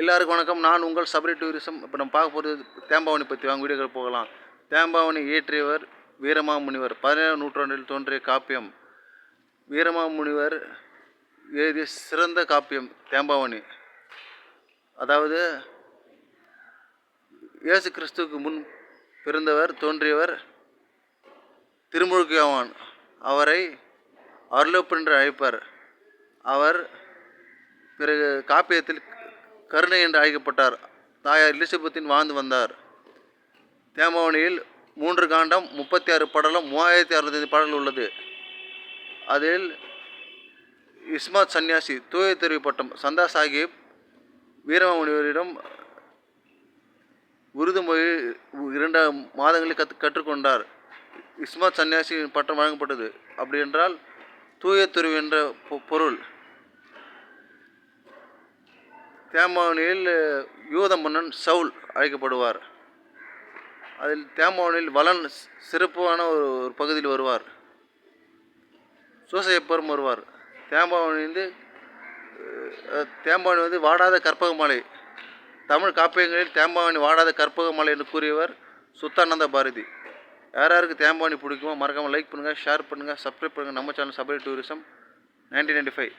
எல்லாருக்கும் வணக்கம். நான் உங்கள் சபரி டூரிசம். இப்போ நம்ம பார்க்க போகிறது தேம்பாவணி பற்றி வாங்க வீடியோக்கள் போகலாம். தேம்பாவணி இயற்றியவர் வீரமாமுனிவர். பதினேழாம் நூற்றாண்டில் தோன்றிய காப்பியம். வீரமாமுனிவர் எழுதிய சிறந்த காப்பியம் தேம்பாவணி. அதாவது இயேசு கிறிஸ்துவுக்கு முன் பிறந்தவர் தோன்றியவர் திருமுழுக்கியவான். அவரை அருளப்பு என்று அழைப்பார். அவர் பிறகு காப்பியத்தில் கருணை என்று அழைக்கப்பட்டார். தாயார் எலிசபெத்தின் வாழ்ந்து வந்தார். தேமாவணியில் மூன்று காண்டம் முப்பத்தி ஆறு படலம் மூவாயிரத்தி அறுநூத்தி பாடல் உள்ளது. அதில் இஸ்மாத் சன்னியாசி தூய தெரிவிப்பட்டம் பட்டம் சந்தா சாஹிப் வீரமாமுனிவரிடம் உருது மொழி இரண்டு மாதங்களில் கற்று கற்றுக்கொண்டார். இஸ்மாத் சன்னியாசி பட்டம் வழங்கப்பட்டது. அப்படி என்றால் தூய துருவு என்ற பொ- பொருள் தேமாவணியில் யூத மன்னன் சவுல் அழைக்கப்படுவார். அதில் தேமாவணியில் வலன் சிறப்பான ஒரு ஒரு பகுதியில் வருவார். சூசையப்பரும் வருவார். தேம்பாவணி வந்து தேம்பாவணி வந்து வாடாத கற்பக மலை. தமிழ் காப்பியங்களில் தேம்பாவணி வாடாத கற்பக மலை என்று கூறியவர் சுத்தானந்த பாரதி. யார் யாருக்கு தேம்பாவணி பிடிக்குமோ மறக்காமல் லைக் பண்ணுங்கள் ஷேர் பண்ணுங்கள் சப்ஸ்கிரைப் பண்ணுங்கள் நம்ம channel Sabari tourism nineteen ninety five.